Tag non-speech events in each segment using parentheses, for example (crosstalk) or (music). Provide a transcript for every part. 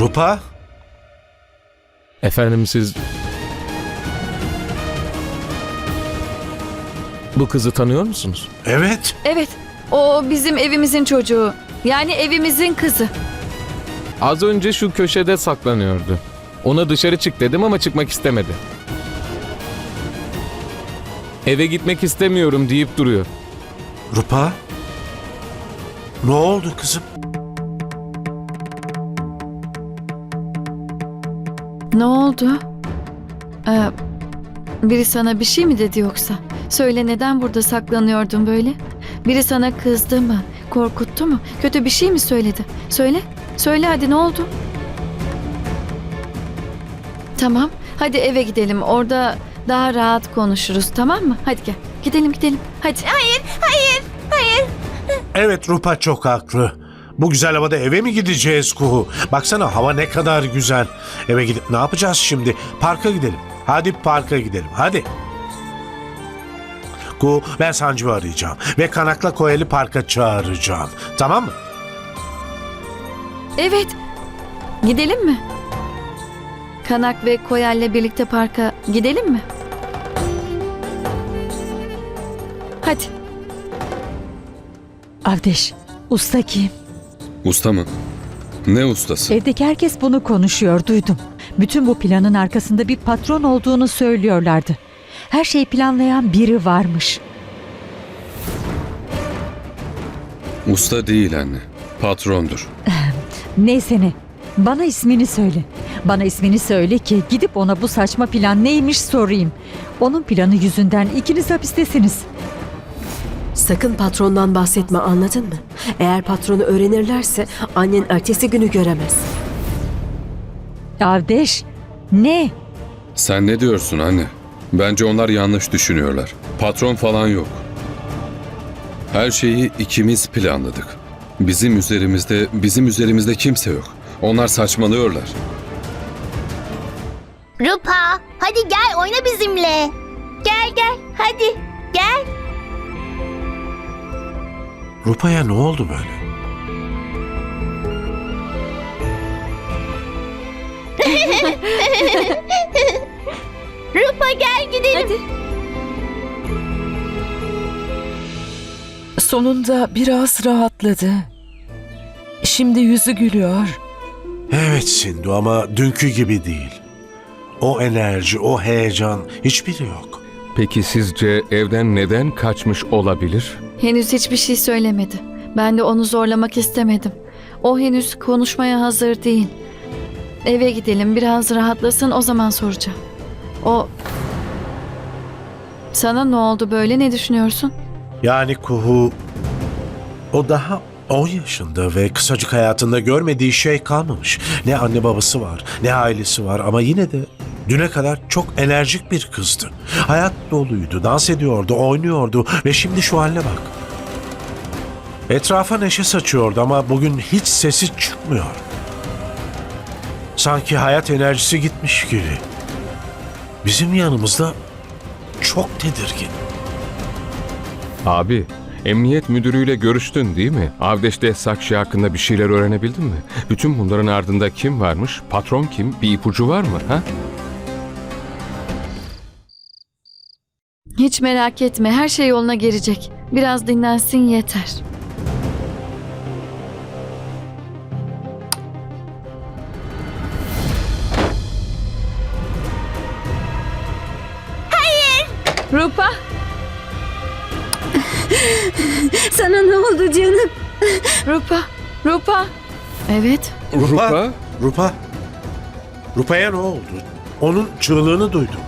Rupa? Efendim siz... Bu kızı tanıyor musunuz? Evet. Evet, o bizim evimizin çocuğu. Yani evimizin kızı. Az önce şu köşede saklanıyordu. Ona dışarı çık dedim ama çıkmak istemedi. Eve gitmek istemiyorum deyip duruyor. Rupa? Ne oldu kızım? Ne oldu? Ee, biri sana bir şey mi dedi yoksa? Söyle neden burada saklanıyordun böyle? Biri sana kızdı mı? Korkuttu mu? Kötü bir şey mi söyledi? Söyle. Söyle hadi ne oldu? Tamam. Hadi eve gidelim. Orada daha rahat konuşuruz tamam mı? Hadi gel. Gidelim gidelim. Hadi. Hayır. Evet Rupa çok haklı. Bu güzel havada eve mi gideceğiz Kuhu? Baksana hava ne kadar güzel. Eve gidip ne yapacağız şimdi? Parka gidelim. Hadi parka gidelim. Hadi. Kuhu ben Sancı'yı arayacağım. Ve Kanak'la Koyal'i parka çağıracağım. Tamam mı? Evet. Gidelim mi? Kanak ve Koyal'le birlikte parka gidelim mi? Hadi. Avdeş, usta kim? Usta mı? Ne ustası? Evdeki herkes bunu konuşuyor, duydum. Bütün bu planın arkasında bir patron olduğunu söylüyorlardı. Her şeyi planlayan biri varmış. Usta değil anne. Patrondur. (laughs) Neyse ne, bana ismini söyle. Bana ismini söyle ki gidip ona bu saçma plan neymiş sorayım. Onun planı yüzünden ikiniz hapistesiniz. Sakın patrondan bahsetme anladın mı? Eğer patronu öğrenirlerse annen ertesi günü göremez. Avdeş, ne? Sen ne diyorsun anne? Bence onlar yanlış düşünüyorlar. Patron falan yok. Her şeyi ikimiz planladık. Bizim üzerimizde, bizim üzerimizde kimse yok. Onlar saçmalıyorlar. Rupa, hadi gel oyna bizimle. Gel gel, hadi gel. Rupa'ya ne oldu böyle? (laughs) Rupa gel gidelim. Hadi. Sonunda biraz rahatladı. Şimdi yüzü gülüyor. Evet Sindu ama dünkü gibi değil. O enerji, o heyecan hiçbiri yok. Peki sizce evden neden kaçmış olabilir? Henüz hiçbir şey söylemedi. Ben de onu zorlamak istemedim. O henüz konuşmaya hazır değil. Eve gidelim biraz rahatlasın o zaman soracağım. O... Sana ne oldu böyle ne düşünüyorsun? Yani Kuhu o daha 10 yaşında ve kısacık hayatında görmediği şey kalmamış. Ne anne babası var, ne ailesi var ama yine de düne kadar çok enerjik bir kızdı. Hayat doluydu, dans ediyordu, oynuyordu ve şimdi şu haline bak. Etrafa neşe saçıyordu ama bugün hiç sesi çıkmıyor. Sanki hayat enerjisi gitmiş gibi. Bizim yanımızda çok tedirgin. Abi, emniyet müdürüyle görüştün değil mi? Avdeş'te Sakşi hakkında bir şeyler öğrenebildin mi? Bütün bunların ardında kim varmış? Patron kim? Bir ipucu var mı? Ha? Hiç merak etme her şey yoluna girecek. Biraz dinlensin yeter. Hayır! Rupa! (laughs) Sana ne oldu canım? Rupa! Rupa! Evet. Rupa? Rupa? Rupa'ya ne oldu? Onun çığlığını duydum.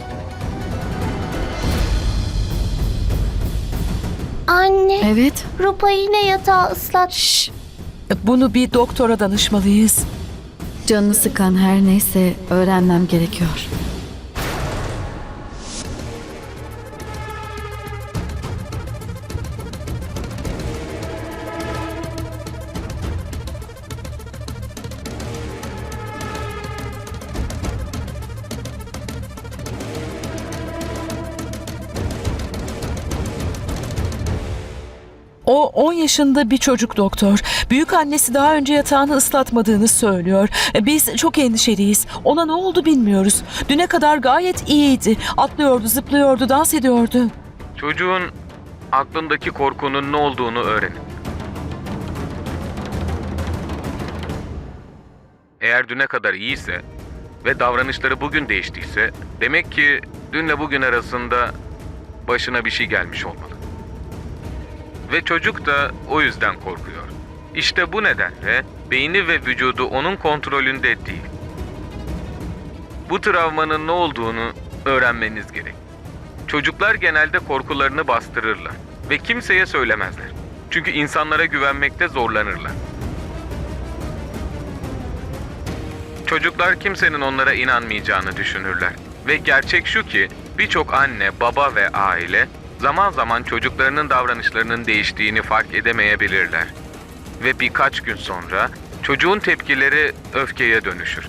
Anne, Evet. Rupa yine yatağı ıslat. Şşş! Bunu bir doktora danışmalıyız. Canını sıkan her neyse öğrenmem gerekiyor. O 10 yaşında bir çocuk doktor. Büyük annesi daha önce yatağını ıslatmadığını söylüyor. E, Biz çok endişeliyiz. Ona ne oldu bilmiyoruz. Düne kadar gayet iyiydi. Atlıyordu, zıplıyordu, dans ediyordu. Çocuğun aklındaki korkunun ne olduğunu öğrenin. Eğer düne kadar iyiyse ve davranışları bugün değiştiyse demek ki dünle bugün arasında başına bir şey gelmiş olmalı. Ve çocuk da o yüzden korkuyor. İşte bu nedenle beyni ve vücudu onun kontrolünde değil. Bu travmanın ne olduğunu öğrenmeniz gerek. Çocuklar genelde korkularını bastırırlar ve kimseye söylemezler. Çünkü insanlara güvenmekte zorlanırlar. Çocuklar kimsenin onlara inanmayacağını düşünürler. Ve gerçek şu ki birçok anne, baba ve aile zaman zaman çocuklarının davranışlarının değiştiğini fark edemeyebilirler. Ve birkaç gün sonra çocuğun tepkileri öfkeye dönüşür.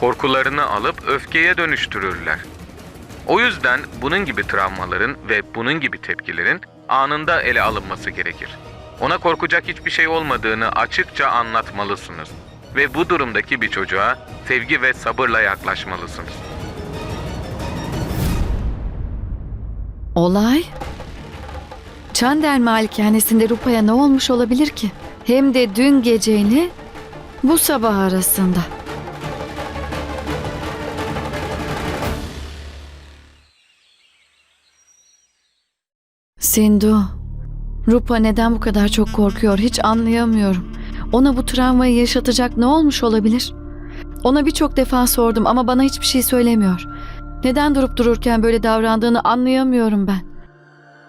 Korkularını alıp öfkeye dönüştürürler. O yüzden bunun gibi travmaların ve bunun gibi tepkilerin anında ele alınması gerekir. Ona korkacak hiçbir şey olmadığını açıkça anlatmalısınız ve bu durumdaki bir çocuğa sevgi ve sabırla yaklaşmalısınız. Olay? Çandel Malikanesi'nde Rupa'ya ne olmuş olabilir ki? Hem de dün geceyle bu sabah arasında. Sindu, Rupa neden bu kadar çok korkuyor hiç anlayamıyorum. Ona bu travmayı yaşatacak ne olmuş olabilir? Ona birçok defa sordum ama bana hiçbir şey söylemiyor. Neden durup dururken böyle davrandığını anlayamıyorum ben.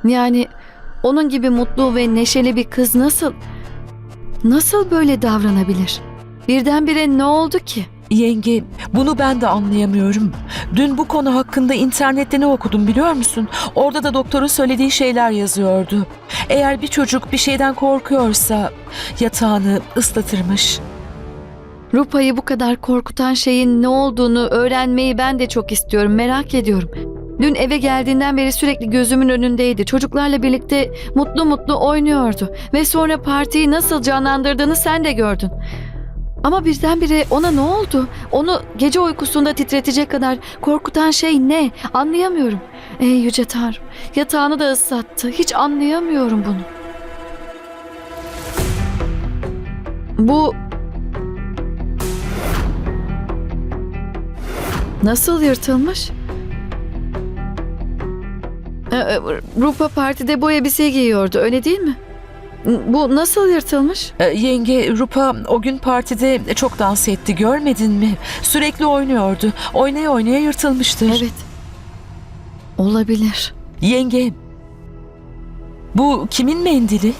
Yani onun gibi mutlu ve neşeli bir kız nasıl nasıl böyle davranabilir? Birdenbire ne oldu ki? Yenge, bunu ben de anlayamıyorum. Dün bu konu hakkında internette ne okudum biliyor musun? Orada da doktorun söylediği şeyler yazıyordu. Eğer bir çocuk bir şeyden korkuyorsa yatağını ıslatırmış. Rupa'yı bu kadar korkutan şeyin ne olduğunu öğrenmeyi ben de çok istiyorum, merak ediyorum. Dün eve geldiğinden beri sürekli gözümün önündeydi. Çocuklarla birlikte mutlu mutlu oynuyordu. Ve sonra partiyi nasıl canlandırdığını sen de gördün. Ama birdenbire ona ne oldu? Onu gece uykusunda titretecek kadar korkutan şey ne? Anlayamıyorum. Ey Yüce Tanrım, yatağını da ıslattı. Hiç anlayamıyorum bunu. Bu Nasıl yırtılmış? Ee, e, Rupa partide bu elbise giyiyordu öyle değil mi? Bu nasıl yırtılmış? E, yenge, Rupa o gün partide çok dans etti görmedin mi? Sürekli oynuyordu. Oynaya oynaya yırtılmıştır. Evet. Olabilir. Yenge, bu kimin mendili?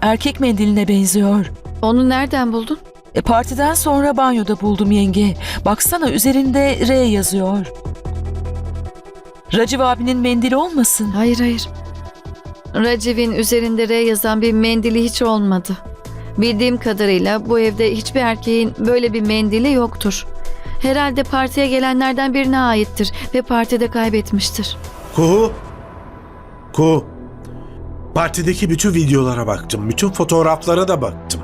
Erkek mendiline benziyor. Onu nereden buldun? E, partiden sonra banyoda buldum yenge. Baksana üzerinde R yazıyor. Raciv abinin mendili olmasın? Hayır hayır. Raciv'in üzerinde R yazan bir mendili hiç olmadı. Bildiğim kadarıyla bu evde hiçbir erkeğin böyle bir mendili yoktur. Herhalde partiye gelenlerden birine aittir ve partide kaybetmiştir. Kuhu. Kuhu. Partideki bütün videolara baktım. Bütün fotoğraflara da baktım.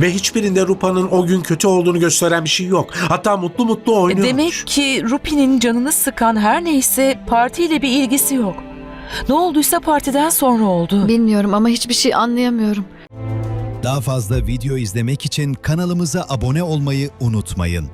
Ve hiçbirinde Rupa'nın o gün kötü olduğunu gösteren bir şey yok. Hatta mutlu mutlu E, oynuyormuş. demek ki Rupi'nin canını sıkan her neyse partiyle bir ilgisi yok. Ne olduysa partiden sonra oldu. Bilmiyorum ama hiçbir şey anlayamıyorum. Daha fazla video izlemek için kanalımıza abone olmayı unutmayın.